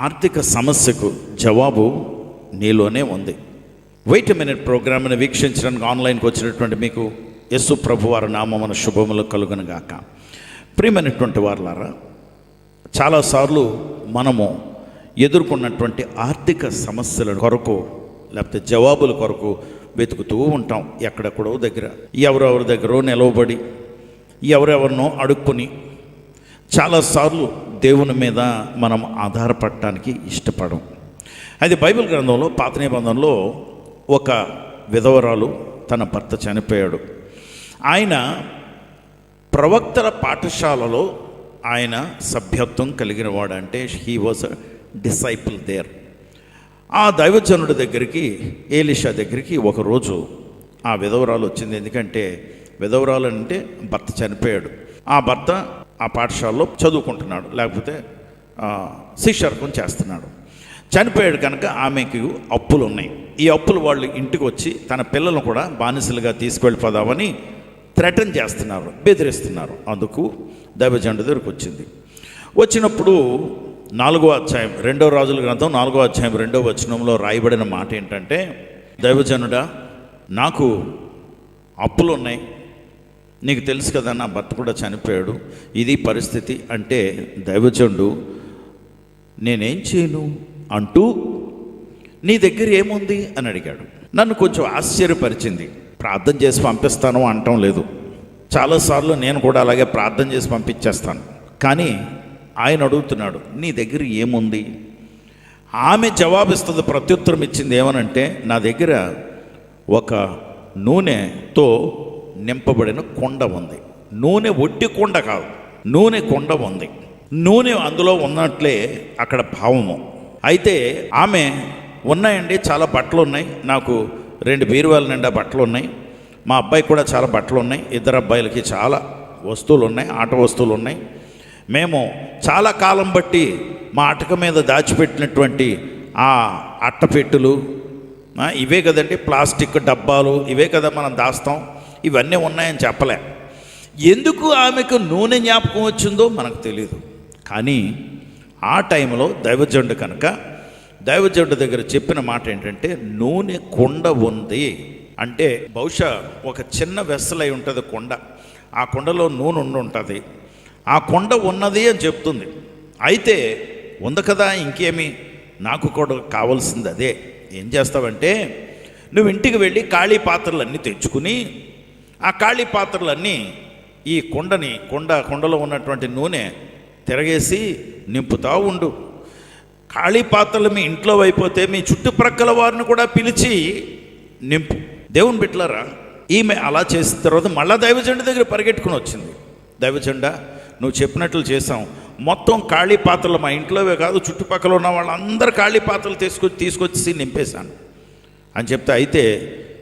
ఆర్థిక సమస్యకు జవాబు నీలోనే ఉంది. వెయిట్ మినిట్ ప్రోగ్రామ్ని వీక్షించడానికి ఆన్లైన్కి వచ్చినటువంటి మీకు యస్సు ప్రభు వారి నామమున శుభములు కలుగునుగాక ప్రియమైనటువంటి వారులారా చాలాసార్లు మనము ఎదుర్కొన్నటువంటి ఆర్థిక సమస్యల కొరకు లేకపోతే జవాబుల కొరకు వెతుకుతూ ఉంటాం ఎక్కడెక్కడో దగ్గర. ఎవరెవరి దగ్గర నిలవబడి ఎవరెవరినో అడుక్కుని చాలాసార్లు దేవుని మీద మనం ఆధారపడటానికి ఇష్టపడం. అది బైబిల్ గ్రంథంలో పాత నిబంధనలో ఒక విధవరాలు తన భర్త చనిపోయాడు. ఆయన ప్రవక్తల పాఠశాలలో ఆయన సభ్యత్వం కలిగిన వాడు అంటే హీ వాజ్ డిసైపుల్ దేర్ ఆ దైవజనుడి దగ్గరికి ఏలిషా దగ్గరికి ఒకరోజు ఆ విధవరాలు వచ్చింది. ఎందుకంటే విధవరాలు అంటే భర్త చనిపోయాడు. ఆ భర్త ఆ పాఠశాలలో చదువుకుంటున్నాడు. లేకపోతే ఆ, శిష్యర్కం చేస్తున్నాడు. చనిపోయాడు కనుక ఆమెకి అప్పులు ఉన్నాయి ఈ అప్పులు వాళ్ళు ఇంటికి వచ్చి తన పిల్లలను కూడా బానిసలుగా తీసుకెళ్ళిపోదామని థ్రెటన్ చేస్తున్నారు బెదిరిస్తున్నారు. అందుకు దైవజండ దగ్గరకు వచ్చింది. వచ్చినప్పుడు నాలుగో అధ్యాయం రెండో రాజుల గ్రంథం నాలుగో అధ్యాయం రెండో వచనంలో రాయబడిన మాట ఏంటంటే దైవజనుడా నాకు అప్పులు ఉన్నాయి నీకు తెలుసు కదా నా భర్త కూడా చనిపోయాడు. ఇది పరిస్థితి అంటే దైవజండు నేనేం చేయను? అంటూ నీ దగ్గర ఏముంది? అని అడిగాడు. నన్ను కొంచెం ఆశ్చర్యపరిచింది. ప్రార్థన చేసి పంపిస్తాను అంటం లేదు. చాలాసార్లు నేను కూడా అలాగే ప్రార్థన చేసి పంపించేస్తాను. కానీ ఆయన అడుగుతున్నాడు నీ దగ్గర ఏముంది? ఆమె జవాబిస్తుంది ప్రత్యుత్తరం ఇచ్చింది ఏమనంటే నా దగ్గర ఒక నూనెతో నింపబడిన కొండ ఉంది. నూనె ఒట్టి కొండ కాదు. నూనె కొండ ఉంది. నూనె అందులో ఉన్నట్లే అక్కడ భావము. అయితే ఆమె ఉన్నాయండి చాలా బట్టలు ఉన్నాయి నాకు రెండు బీరువాల నిండా బట్టలు ఉన్నాయి మా అబ్బాయి కూడా చాలా బట్టలు ఉన్నాయి ఇద్దరు అబ్బాయిలకి చాలా వస్తువులు ఉన్నాయి ఆట వస్తువులు ఉన్నాయి మేము చాలా కాలం బట్టి మా అటక మీద దాచిపెట్టినటువంటి ఆ అట్టపెట్టులు ఇవే కదండి ప్లాస్టిక్ డబ్బాలు ఇవే కదా మనం దాస్తాం. ఇవన్నీ ఉన్నాయని చెప్పలే. ఎందుకు ఆమెకు నూనె జ్ఞాపకం వచ్చిందో మనకు తెలియదు కానీ ఆ టైంలో దైవజండు కనుక దైవజండు దగ్గర చెప్పిన మాట ఏంటంటే నూనె కొండ ఉంది. అంటే బహుశా ఒక చిన్న వెస్సలై ఉంటుంది కొండ. ఆ కొండలో నూనె ఉండి ఉంటుంది. ఆ కొండ ఉన్నది అని చెప్తుంది. అయితే ఉంది కదా ఇంకేమి? నాకు కూడా కావాల్సింది అదే. ఏం చేస్తావంటే నువ్వు ఇంటికి వెళ్ళి ఖాళీ పాత్రలన్నీ తెచ్చుకుని ఆ ఖాళీ పాత్రలన్నీ ఈ కొండని కొండ కొండలో ఉన్నటువంటి నూనె తిరగేసి నింపుతా ఉండు. ఖాళీ పాత్రలు మీ ఇంట్లో అయిపోతే మీ చుట్టుప్రక్కల వారిని కూడా పిలిచి నింపు. దేవుని బిట్లారా ఈమె అలా చేసిన తర్వాత మళ్ళా దైవజెండ దగ్గర పరిగెట్టుకుని వచ్చింది. దైవజెండ నువ్వు చెప్పినట్లు చేసాం మొత్తం ఖాళీ పాత్రలు మా ఇంట్లోవే కాదు చుట్టుపక్కల ఉన్న వాళ్ళందరూ ఖాళీ పాత్రలు తీసుకొచ్చి తీసుకొచ్చి నింపేశాను. అని చెప్తే అయితే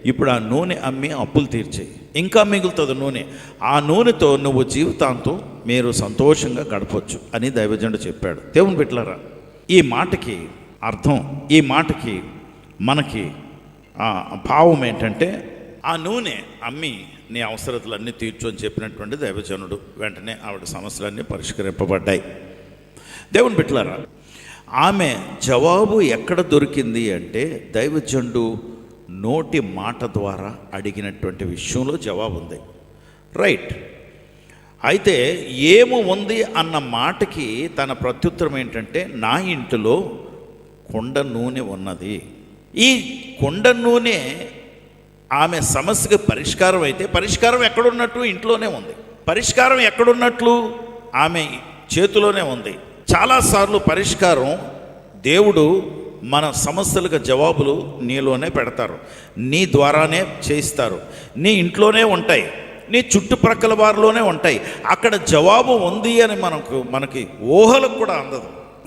ఇప్పుడు ఆ నూనె అమ్మి అప్పులు తీర్చేయి ఇంకా మిగులుతుంది నూనె. ఆ నూనెతో నువ్వు జీవితాంతం మీరు సంతోషంగా గడపచ్చు అని దైవజనుడు చెప్పాడు. దేవుని బిట్లరా ఈ మాటకి అర్థం ఈ మాటకి మనకి భావం ఏంటంటే ఆ నూనె అమ్మి నీ అవసరతలన్నీ తీర్చు అని చెప్పినటువంటి దైవజనుడు వెంటనే ఆవిడ సమస్యలన్నీ పరిష్కరింపబడ్డాయి. దేవుని బిట్లరా ఆమె జవాబు ఎక్కడ దొరికింది అంటే దైవజండు నోటి మాట ద్వారా అడిగినటువంటి విషయంలో జవాబు ఉంది. రైట్ అయితే ఏము ఉంది అన్న మాటకి తన ప్రత్యుత్తరం ఏంటంటే నా ఇంటిలో కొండ నూనె ఉన్నది. ఈ కొండ నూనె ఆమె సమస్యకు పరిష్కారం అయితే పరిష్కారం ఎక్కడున్నట్టు? ఇంట్లోనే ఉంది. పరిష్కారం ఎక్కడున్నట్లు? ఆమె చేతిలోనే ఉంది. చాలాసార్లు పరిష్కారం దేవుడు మన సమస్యలకు జవాబులు నీలోనే పెడతారు. నీ ద్వారానే చేయిస్తారు. నీ ఇంట్లోనే ఉంటాయి. నీ చుట్టుప్రక్కల వారిలోనే ఉంటాయి. అక్కడ జవాబు ఉంది అని మనకు మనకి ఊహలకు కూడా అందదు.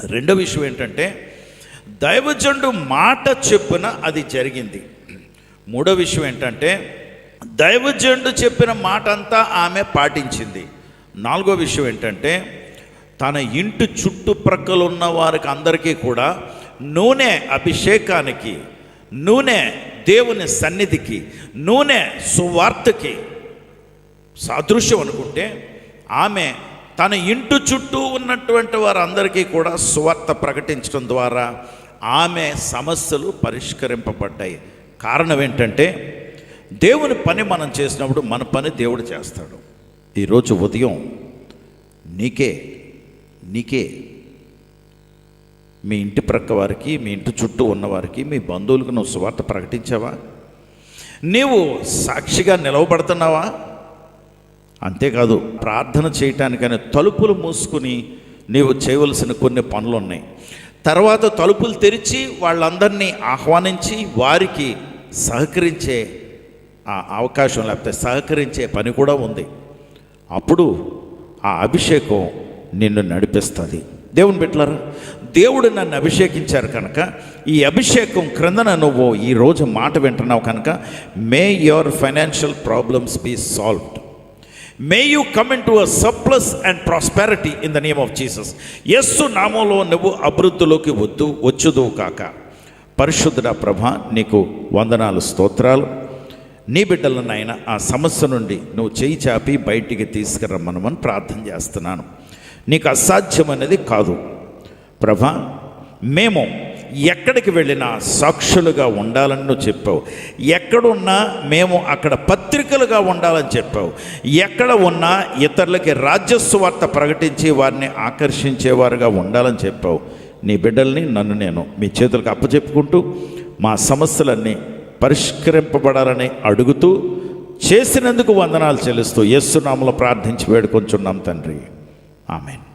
రెండో విషయం ఏంటంటే దైవజండు మాట చెప్పిన అది జరిగింది. మూడో విషయం ఏంటంటే దైవజండు చెప్పిన మాట అంతా ఆమె పాటించింది. నాలుగో విషయం ఏంటంటే తన ఇంటి చుట్టుప్రక్కల ఉన్న వారికి అందరికీ కూడా నూనె అభిషేకానికి నూనె దేవుని సన్నిధికి నూనె సువార్తకి సాదృశ్యం అనుకుంటే ఆమె తన ఇంటి చుట్టూ ఉన్నటువంటి వారందరికీ కూడా సువార్త ప్రకటించడం ద్వారా ఆమె సమస్యలు పరిష్కరింపబడ్డాయి. కారణం ఏంటంటే దేవుని పని మనం చేసినప్పుడు మన పని దేవుడు చేస్తాడు. ఈరోజు ఉదయం నీకే నీకే మీ ఇంటి ప్రక్క వారికి మీ ఇంటి చుట్టూ ఉన్నవారికి మీ బంధువులకు నువ్వు సువార్త ప్రకటించావా? నీవు సాక్షిగా నిలవబడుతున్నావా? అంతేకాదు ప్రార్థన చేయటానికని తలుపులు మూసుకుని నీవు చేయవలసిన కొన్ని పనులు ఉన్నాయి తర్వాత తలుపులు తెరిచి వాళ్ళందరినీ ఆహ్వానించి వారికి సహకరించే ఆ అవకాశం లేకపోతే సహకరించే పని కూడా ఉంది. అప్పుడు ఆ అభిషేకం నిన్ను నడిపిస్తుంది. దేవుని బిట్లారా దేవుడు నన్ను అభిషేకించారు కనుక ఈ అభిషేకం క్రిందన నువ్వు ఈరోజు మాట వింటున్నావు కనుక may your financial problems be solved may you come into a surplus and prosperity in the name of Jesus Yesu నామంలో నువ్వు అభివృద్ధిలోకి వద్దు వచ్చుదు కాక. పరిశుద్ధుడ ప్రభ నీకు వందనాలు స్తోత్రాలు. నీ బిడ్డలను ఆయన ఆ సమస్య నుండి నువ్వు చేయి చాపి బయటికి తీసుకురమ్మనమని ప్రార్థన చేస్తున్నాను. నీకు అసాధ్యం అనేది కాదు. ప్రభా మేము ఎక్కడికి వెళ్ళినా సాక్షులుగా ఉండాలని నువ్వు చెప్పావు. ఎక్కడున్నా మేము అక్కడ పత్రికలుగా ఉండాలని చెప్పావు. ఎక్కడ ఉన్నా ఇతరులకి రాజ్యస్వార్త ప్రకటించి వారిని ఆకర్షించేవారుగా ఉండాలని చెప్పావు. నీ బిడ్డల్ని నన్ను నేను మీ చేతులకు అప్పచెప్పుకుంటూ మా సమస్యలన్నీ పరిష్కరింపబడాలని అడుగుతూ చేసినందుకు వందనాలు చెల్లిస్తూ యస్సునామలో ప్రార్థించి వేడుకొంచున్నాం తండ్రి. ఆమెను.